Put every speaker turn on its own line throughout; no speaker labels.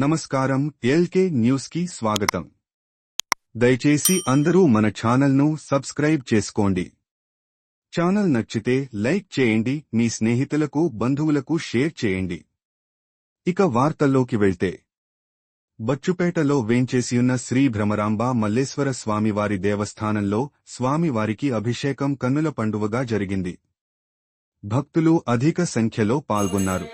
నమస్కారం ఎల్కే న్యూస్కి స్వాగతం. దయచేసి అందరూ మన ఛానల్ను సబ్స్క్రైబ్ చేసుకోండి. ఛానల్ నచ్చితే లైక్ చేయండి మీ స్నేహితులకు బంధువులకు షేర్ చేయండి. ఇక వార్తల్లోకి వెళ్తే. బచ్చుపేటలో వేంచేసియున్న శ్రీ భ్రమరాంబ మల్లేశ్వర స్వామివారి దేవస్థానంలో స్వామివారికి అభిషేకం కన్నుల పండువగా జరిగింది. భక్తులు అధిక సంఖ్యలో పాల్గొన్నారు.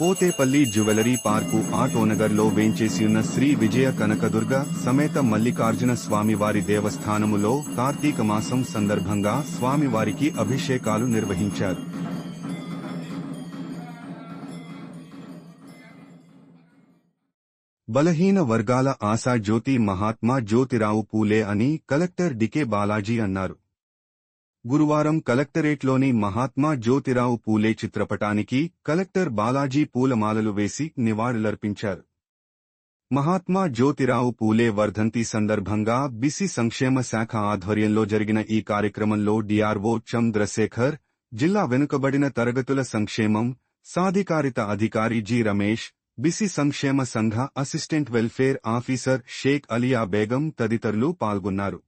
పోతేపల్లి జ్యువెలరీ పార్కు ఆటోనగర్లో వేంచేసియున్న శ్రీ విజయ కనకదుర్గ సమేత మల్లికార్జున స్వామివారి దేవస్థానములో కార్తీక మాసం సందర్భంగా స్వామివారికి అభిషేకాలు నిర్వహించారు. బలహీన వర్గాల ఆశా జ్యోతి మహాత్మా జ్యోతిరావు పూలే అని కలెక్టర్ డికే బాలాజీ అన్నారు. గురువారం కలెక్టరేట్లోని మహాత్మా జ్యోతిరావు పూలే చిత్రపటానికి కలెక్టర్ బాలాజీ పూలమాలలు వేసి నివాళులర్పించారు. మహాత్మా జ్యోతిరావు పూలే వర్ధంతి సందర్భంగా బిసి సంక్షేమ శాఖ ఆధ్వర్యంలో జరిగిన ఈ కార్యక్రమంలో డిఆర్ఓ చంద్రశేఖర్ జిల్లా వెనుకబడిన తరగతుల సంక్షేమం సాధికారిత అధికారి జి రమేష్ బిసి సంక్షేమ సంఘ assistant welfare officer Sheikh Aliya Begum తదితరులు పాల్గొన్నారు.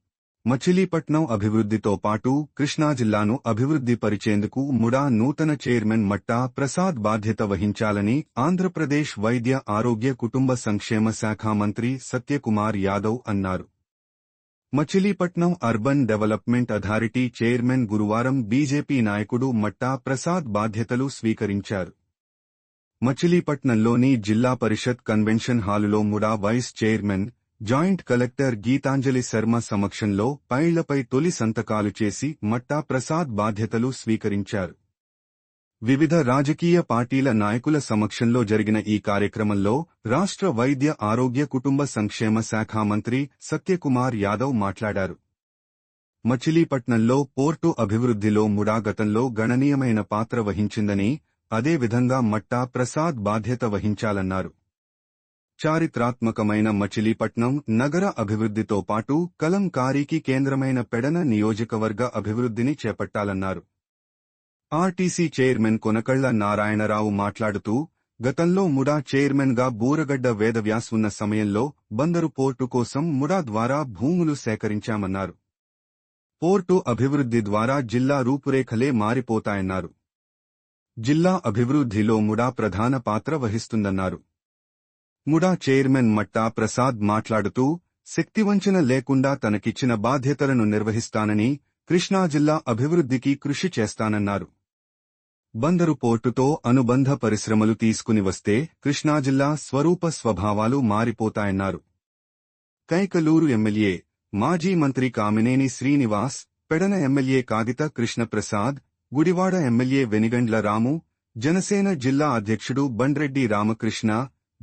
మచిలీపట్నం అభివృద్ధితో పాటు కృష్ణా జిల్లాను అభివృద్ధి పరిచేందుకు ముడా నూతన చైర్మన్ మట్టా ప్రసాద్ బాధ్యత వహించాలని ఆంధ్రప్రదేశ్ వైద్య ఆరోగ్య కుటుంబ సంక్షేమ శాఖ మంత్రి సత్యకుమార్ యాదవ్ అన్నారు. Machilipatnam urban development authority chairman గురువారం బీజేపీ నాయకుడు మట్టా ప్రసాద్ బాధ్యతలు స్వీకరించారు. మచిలీపట్నంలోని జిల్లా పరిషత్ కన్వెన్షన్ హాలులో MUDA vice chairman joint collector Geethanjali Sharma సమక్షంలో పైళ్ళపై తొలి సంతకాలు చేసి మట్టా ప్రసాద్ బాధ్యతలు స్వీకరించారు. వివిధ రాజకీయ పార్టీల నాయకుల సమక్షంలో జరిగిన ఈ కార్యక్రమంలో రాష్ట్ర వైద్య ఆరోగ్య కుటుంబ సంక్షేమ శాఖ మంత్రి సత్యకుమార్ యాదవ్ మాట్లాడారు. మచిలీపట్నంలో పోర్టు అభివృద్ధిలో ముడాగతంలో గణనీయమైన పాత్ర వహించిందని అదేవిధంగా మట్టా ప్రసాద్ బాధ్యత వహించాలన్నారు. చారిత్రాత్మకమైన మచిలీపట్నం నగర అభివృద్ధితో పాటు కలంకారీకి కేంద్రమైన పెడన నియోజకవర్గ అభివృద్ధిని చేపట్టాలన్నారు. ఆర్టీసీ చైర్మన్ కొనకళ్ళ నారాయణరావు మాట్లాడుతూ గతంలో ముడా చైర్మన్గా బూరగడ్డ వేదవ్యాస్ ఉన్న సమయంలో బందరు పోర్టు కోసం ముడా ద్వారా భూములు సేకరించామన్నారు. పోర్టు అభివృద్ధి ద్వారా జిల్లా రూపురేఖలే మారిపోతాయన్నారు. జిల్లా అభివృద్ధిలో ముడా ప్రధాన పాత్ర వహిస్తుందన్నారు. ముడా చైర్మన్ మట్టా ప్రసాద్ మాట్లాడుతూ శక్తివంచన లేకుండా తనకిచ్చిన బాధ్యతలను నిర్వహిస్తానని కృష్ణా జిల్లా అభివృద్ధికి కృషి చేస్తానన్నారు. బందరు పోర్టుతో అనుబంధ పరిశ్రమలు తీసుకుని వస్తే కృష్ణా జిల్లా స్వరూప స్వభావాలు మారిపోతాయన్నారు. కైకలూరు ఎమ్మెల్యే మాజీ మంత్రి కామినేని శ్రీనివాస్ పెడన ఎమ్మెల్యే కాగిత కృష్ణప్రసాద్ గుడివాడ ఎమ్మెల్యే వెనిగండ్ల రాము జనసేన జిల్లా అధ్యక్షుడు బండ్రెడ్డి రామకృష్ణ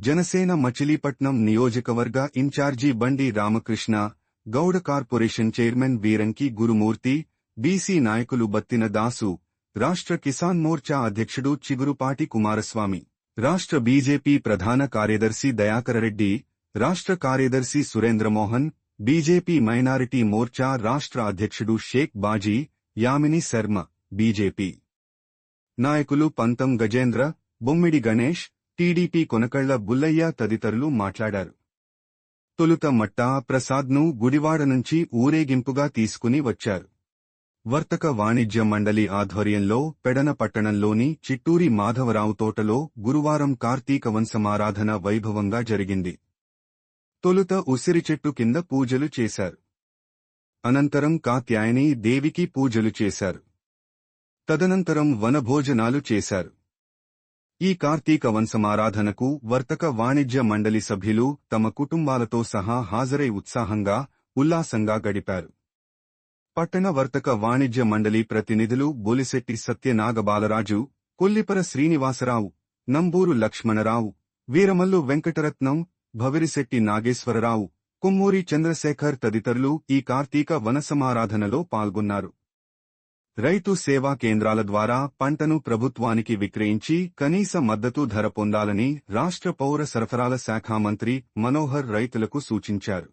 జనసేన మచిలీపట్నం నియోజకవర్గ in charge Bandi Ramakrishna Gowda corporation chairman Veeranki Gurumurthy BC నాయకులు బత్తిన దాసు రాష్ట్ర కిసాన్ మోర్చా అధ్యక్షుడు చిగురుపాటి కుమారస్వామి రాష్ట్ర బీజేపీ ప్రధాన కార్యదర్శి దయాకరరెడ్డి రాష్ట్ర కార్యదర్శి సురేంద్రమోహన్ బీజేపీ మైనారిటీ మోర్చా రాష్ట్ర అధ్యక్షుడు షేక్ బాజీ యామిని శర్మ బీజేపీ నాయకులు పంతం గజేంద్ర బొమ్మిడి గణేష్ టీడీపీ కొనకళ్ళ బుల్లయ్య తదితరులు మాట్లాడారు. తొలుత మట్టా ప్రసాద్ను గుడివాడ నుంచి ఊరేగింపుగా తీసుకుని వచ్చారు. వర్తక వాణిజ్య మండలి ఆధ్వర్యంలో పెడన పట్టణంలోని చిట్టూరి మాధవరావు తోటలో గురువారం కార్తీక వంశమారాధన వైభవంగా జరిగింది. తొలుత ఉసిరి చెట్టు కింద పూజలు చేశారు. అనంతరం కాత్యాయని దేవికి పూజలు చేశారు. తదనంతరం వనభోజనాలు చేశారు. ఈ కార్తీక వంశమారాధనకు వర్తక వాణిజ్య మండలి సభ్యులు తమ కుటుంబాలతో సహా హాజరై ఉత్సాహంగా ఉల్లాసంగా గడిపారు. పట్టణ వర్తక వాణిజ్య మండలి ప్రతినిధులు బొలిశెట్టి సత్యనాగబాలరాజు కొల్లిపర శ్రీనివాసరావు నంబూరు లక్ష్మణరావు వీరమల్లు వెంకటరత్నం భవిరిశెట్టి నాగేశ్వరరావు కొమ్మూరి చంద్రశేఖర్ తదితరులు ఈ కార్తీక వనసమారాధనలో పాల్గొన్నారు. రైతు సేవా కేంద్రాల ద్వారా పంటను ప్రభుత్వానికి విక్రయించి కనీస మద్దతు ధర పొందాలని రాష్ట్ర పౌర సరఫరాల శాఖ మంత్రి మనోహర్ రైతులకు సూచించారు.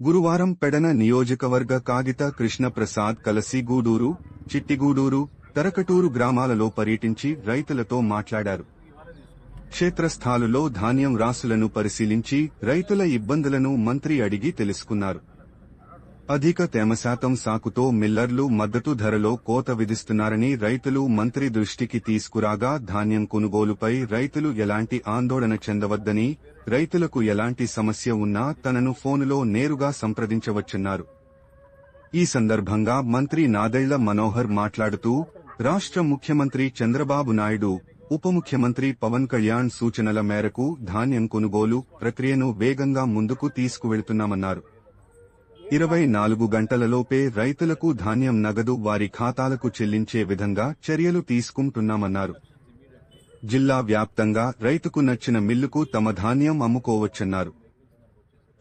గురువారం పెడన నియోజకవర్గ కాగిత కృష్ణప్రసాద్ కలసిగూడూరు చిట్టిగూడూరు తరకటూరు గ్రామాలలో పర్యటించి రైతులతో మాట్లాడారు. క్షేత్రస్థాలులో ధాన్యం రాసులను పరిశీలించి రైతుల ఇబ్బందులను మంత్రి అడిగి తెలుసుకున్నారు. అధిక తేమ శాతం సాకుతో మిల్లర్లు మద్దతు ధరలో కోత విధిస్తున్నారని రైతులు మంత్రి దృష్టికి తీసుకురాగా ధాన్యం కొనుగోలుపై రైతులు ఎలాంటి ఆందోళన చెందవద్దని రైతులకు ఎలాంటి సమస్య ఉన్నా తనను ఫోనులో నేరుగా సంప్రదించవచ్చన్నారు. ఈ సందర్భంగా మంత్రి నాదెళ్ళ మనోహర్ మాట్లాడుతూ రాష్ట్ర ముఖ్యమంత్రి చంద్రబాబు నాయుడు ఉప ముఖ్యమంత్రి పవన్ కళ్యాణ్ సూచనల మేరకు ధాన్యం కొనుగోలు ప్రక్రియను వేగంగా ముందుకు తీసుకువెళుతున్నామన్నారు. ఇరవై నాలుగు గంటలలోపే రైతులకు ధాన్యం నగదు వారి ఖాతాలకు చెల్లించే విధంగా చర్యలు తీసుకుంటున్నామన్నారు. జిల్లా వ్యాప్తంగా రైతుకు నచ్చిన మిల్లుకు తమ ధాన్యం అమ్ముకోవచ్చన్నారు.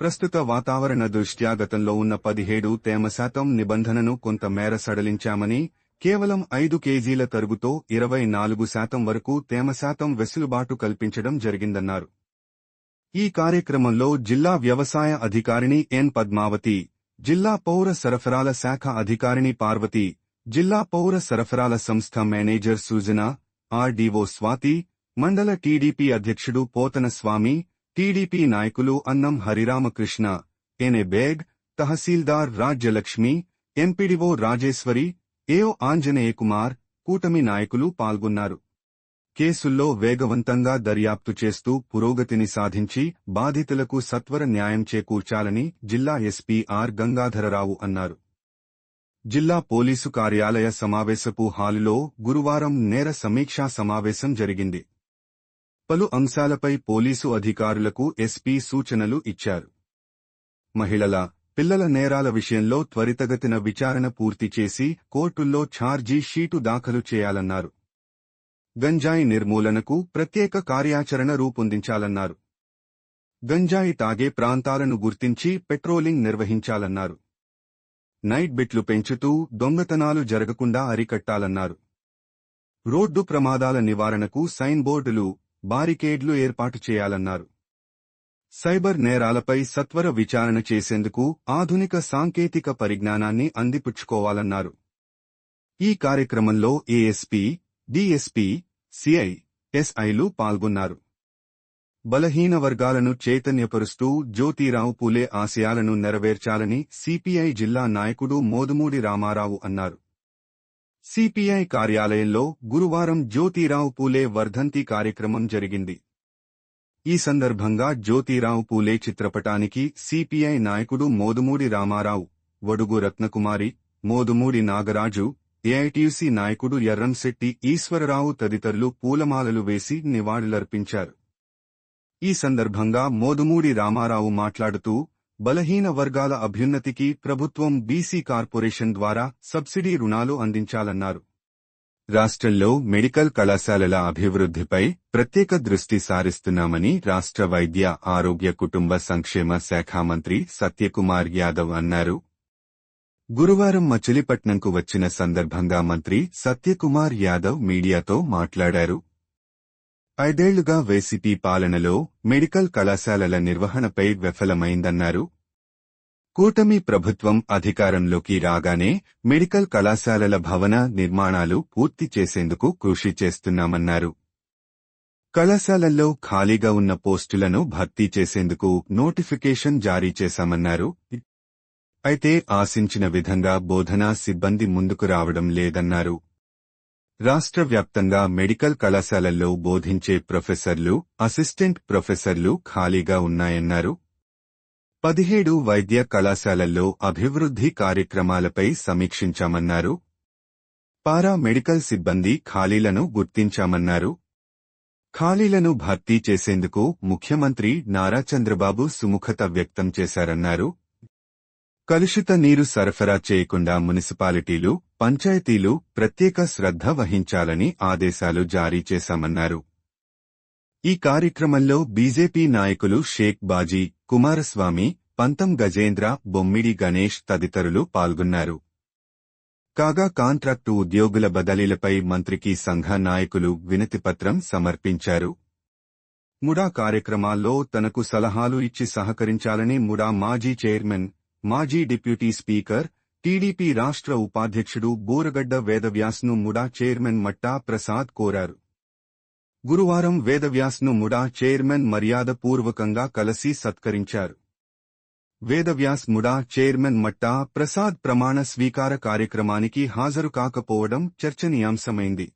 ప్రస్తుత వాతావరణ దృష్ట్యా గతంలో ఉన్న పదిహేడు తేమ శాతం నిబంధనను కొంత మేర సడలించామని కేవలం ఐదు కేజీల తరుగుతో ఇరవై నాలుగు శాతం వరకు తేమ శాతం వెసులుబాటు కల్పించడం జరిగిందన్నారు. ఈ కార్యక్రమంలో జిల్లా వ్యవసాయ అధికారిణి ఎన్ పద్మావతి జిల్లా పౌర సరఫరాల శాఖ అధికారిణి పార్వతి జిల్లా పౌర సరఫరాల సంస్థ మేనేజర్ సూజన ఆర్డీఓ స్వాతి మండల టీడీపీ అధ్యక్షుడు పోతన స్వామి టీడీపీ నాయకులు అన్నం హరిరామకృష్ణ ఎనే బేగ్ తహసీల్దార్ రాజ్యలక్ష్మి ఎంపీడీఓ రాజేశ్వరి ఏఓ ఆంజనేయ కుమార్ కూటమి నాయకులు పాల్గొన్నారు. కేసుల్లో వేగవంతంగా దర్యాప్తు చేస్తూ పురోగతిని సాధించి బాధితులకు సత్వర న్యాయం చేకూర్చాలని జిల్లా ఎస్పీ ఆర్ గంగాధరరావు అన్నారు. జిల్లా పోలీసు కార్యాలయ సమావేశపు హాలులో గురువారం నేర సమీక్షా సమావేశం జరిగింది. పలు అంశాలపై పోలీసు అధికారులకు ఎస్పీ సూచనలు ఇచ్చారు. మహిళల పిల్లల నేరాల విషయంలో త్వరితగతిన విచారణ పూర్తి చేసి కోర్టుల్లో ఛార్జీ షీటు దాఖలు చేయాలన్నారు. గంజాయి నిర్మూలనకు ప్రత్యేక కార్యాచరణ రూపొందించాలన్నారు. గంజాయి తాగే ప్రాంతాలను గుర్తించి పెట్రోలింగ్ నిర్వహించాలన్నారు. నైట్ బిట్లు పెంచుతూ దొంగతనాలు జరగకుండా అరికట్టాలన్నారు. రోడ్డు ప్రమాదాల నివారణకు సైన్ బోర్డులు బారికేడ్లు ఏర్పాటు చేయాలన్నారు. సైబర్ నేరాలపై సత్వర విచారణ చేసేందుకు ఆధునిక సాంకేతిక పరిజ్ఞానాన్ని అందిపుచ్చుకోవాలన్నారు. ఈ కార్యక్రమంలో ఏఎస్పీ డిఎస్పీ సిఐ ఎస్ఐలు పాల్గొన్నారు. బలహీన వర్గాలను చైతన్యపరుస్తూ జ్యోతిరావు పూలే ఆశయాలను నెరవేర్చాలని సిపిఐ జిల్లా నాయకుడు మోదుమూడి రామారావు అన్నారు. సిపిఐ కార్యాలయంలో గురువారం జ్యోతిరావు పూలే వర్ధంతి కార్యక్రమం జరిగింది. ఈ సందర్భంగా జ్యోతిరావు పూలే చిత్రపటానికి సిపిఐ నాయకుడు మోదుమూడి రామారావు వడుగు రత్నకుమారి మోదుమూడి నాగరాజు ఏఐటీయూసీ నాయకుడు ఎర్రంశెట్టి ఈశ్వరరావు తదితరులు పూలమాలలు వేసి నివాళులర్పించారు. ఈ సందర్భంగా మోదుమూడి రామారావు మాట్లాడుతూ బలహీన వర్గాల అభ్యున్నతికి ప్రభుత్వం బీసీ కార్పొరేషన్ ద్వారా సబ్సిడీ రుణాలు అందించాలన్నారు. రాష్ట్రంలో మెడికల్ కళాశాలల అభివృద్ధిపై ప్రత్యేక దృష్టి సారిస్తున్నామని రాష్ట్ర వైద్య ఆరోగ్య కుటుంబ సంక్షేమ శాఖ మంత్రి సత్యకుమార్ యాదవ్ అన్నారు. గురువారం మచిలీపట్నంకు వచ్చిన సందర్భంగా మంత్రి సత్యకుమార్ యాదవ్ మీడియాతో మాట్లాడారు. ఐదేళ్ళుగా వైసీపీ పాలనలో మెడికల్ కళాశాలల నిర్వహణపై విఫలమైందన్నారు. కూటమి ప్రభుత్వం అధికారంలోకి రాగానే మెడికల్ కళాశాలల భవన నిర్మాణాలు పూర్తి చేసేందుకు కృషి చేస్తున్నామన్నారు. కళాశాలల్లో ఖాళీగా ఉన్న పోస్టులను భర్తీ చేసేందుకు నోటిఫికేషన్ జారీ చేశామన్నారు. అయితే ఆశించిన విధంగా బోధనా సిబ్బంది ముందుకు రావడం లేదన్నారు. రాష్ట్ర వ్యాప్తంగా మెడికల్ కళాశాలల్లో బోధించే ప్రొఫెసర్లు అసిస్టెంట్ ప్రొఫెసర్లు ఖాళీగా ఉన్నాయన్నారు. పదిహేడు వైద్య కళాశాలల్లో అభివృద్ధి కార్యక్రమాలపై సమీక్షించామన్నారు. పారా మెడికల్ సిబ్బంది ఖాళీలను గుర్తించామన్నారు. ఖాళీలను భర్తీ చేసేందుకు ముఖ్యమంత్రి నారా చంద్రబాబు సుముఖత వ్యక్తం చేశారన్నారు. కలుషిత నీరు సరఫరా చేయకుండా మున్సిపాలిటీలు పంచాయతీలు ప్రత్యేక శ్రద్ధ వహించాలని ఆదేశాలు జారీ చేశామన్నారు. ఈ కార్యక్రమంలో బీజేపీ నాయకులు షేక్ బాజీ కుమారస్వామి పంతం గజేంద్ర బొమ్మిడి గణేష్ తదితరులు పాల్గొన్నారు. కాగా కాంట్రాక్టు ఉద్యోగుల బదిలీలపై మంత్రికి సంఘ నాయకులు వినతిపత్రం సమర్పించారు. ముడా కార్యక్రమాల్లో తనకు సలహాలు ఇచ్చి సహకరించాలని ముడా మాజీ చైర్మన్ మాజీ డిప్యూటీ స్పీకర్ టీడీపీ రాష్ట్ర ఉపాధ్యక్షుడు బోరగడ్డ వేదవ్యాస్ను ముడా చైర్మన్ మట్టా ప్రసాద్ కోరారు. గురువారం వేదవ్యాస్ను ముడా చైర్మన్ మర్యాదపూర్వకంగా కలసి సత్కరించారు. వేదవ్యాస్ ముడా చైర్మన్ మట్టా ప్రసాద్ ప్రమాణ స్వీకార కార్యక్రమానికి హాజరు కాకపోవడం చర్చనీయాంశమైంది.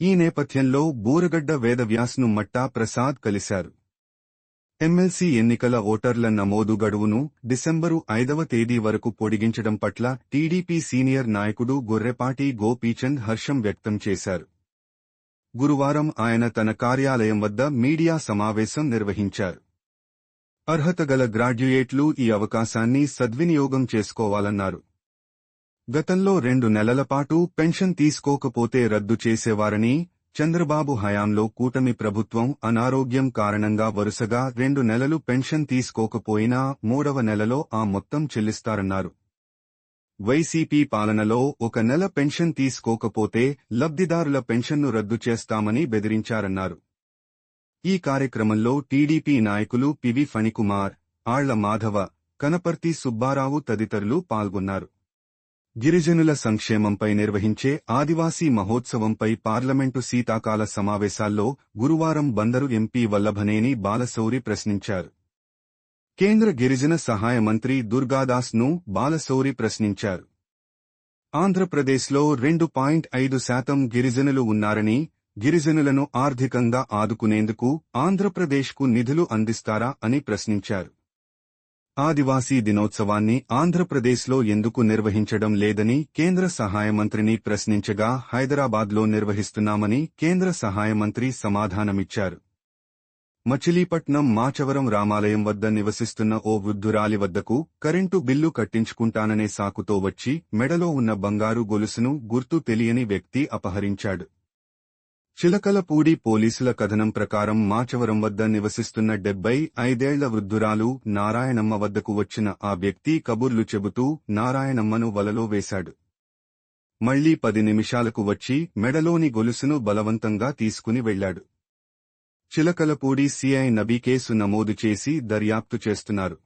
ఈ నేపథ్యంలో బూరగడ్డ వేదవ్యాస్ను మట్టా ప్రసాద్ కలిశారు. ఎమ్మెల్సీ ఎన్నికల ఓటర్ల నమోదు గడువును డిసెంబరు ఐదవ తేదీ వరకు పొడిగించడం పట్ల టీడీపీ సీనియర్ నాయకుడు గొర్రెపాటి గోపీచంద్ హర్షం వ్యక్తం చేశారు. గురువారం ఆయన తన కార్యాలయం వద్ద మీడియా సమావేశం నిర్వహించారు. అర్హత గల గ్రాడ్యుయేట్లు ఈ అవకాశాన్ని సద్వినియోగం చేసుకోవాలన్నారు. గతంలో రెండు నెలల పాటు పెన్షన్ తీసుకోకపోతే రద్దు చేసేవారని చంద్రబాబు హయాంలో కూటమి ప్రభుత్వం అనారోగ్యం కారణంగా వరుసగా రెండు నెలలు పెన్షన్ తీసుకోకపోయినా మూడవ నెలలో ఆ మొత్తం చెల్లిస్తారన్నారు. వైసీపీ పాలనలో ఒక నెల పెన్షన్ తీసుకోకపోతే లబ్ధిదారుల పెన్షన్ను రద్దు చేస్తామని బెదిరించారన్నారు. ఈ కార్యక్రమంలో టీడీపీ నాయకులు పివి ఫణికుమార్ ఆళ్ళ మాధవ కనపర్తి సుబ్బారావు తదితరులు పాల్గొన్నారు. గిరిజనుల సంక్షేమంపై నిర్వహించే ఆదివాసీ మహోత్సవంపై పార్లమెంటు శీతాకాల సమావేశాల్లో గురువారం బందరు ఎంపీ వల్లభనేని బాలశౌరి ప్రశ్నించారు. కేంద్ర గిరిజన సహాయ మంత్రి దుర్గాదాస్ను బాలశౌరి ప్రశ్నించారు. ఆంధ్రప్రదేశ్లో రెండు పాయింట్ ఐదు శాతం గిరిజనులు ఉన్నారని గిరిజనులను ఆర్థికంగా ఆదుకునేందుకు ఆంధ్రప్రదేశ్కు నిధులు అందిస్తారా అని ప్రశ్నించారు. ఆదివాసీ దినోత్సవాన్ని ఆంధ్రప్రదేశ్లో ఎందుకు నిర్వహించడం లేదని కేంద్ర సహాయ మంత్రిని ప్రశ్నించగా హైదరాబాద్లో నిర్వహిస్తున్నామని కేంద్ర సహాయ మంత్రి సమాధానమిచ్చారు. మచిలీపట్నం మాచవరం రామాలయం వద్ద నివసిస్తున్న ఓ వృద్ధురాలి వద్దకు కరెంటు బిల్లు కట్టించుకుంటాననే సాకుతో వచ్చి మెడలో ఉన్న బంగారు గొలుసును గుర్తు తెలియని వ్యక్తి అపహరించాడు. చిలకలపూడి పోలీసుల కథనం ప్రకారం మాచవరం వద్ద నివసిస్తున్న డెబ్బై ఐదేళ్ళ వృద్ధురాలు నారాయణమ్మ వద్దకు వచ్చిన ఆ వ్యక్తి కబుర్లు చెబుతూ నారాయణమ్మను వలలో వేశాడు. మళ్ళీ పది నిమిషాలకు వచ్చి మెడలోని గొలుసును బలవంతంగా తీసుకుని వెళ్ళాడు చిలకలపూడి సిఐ నబీ కేసు నమోదు చేసి దర్యాప్తు చేస్తున్నారు.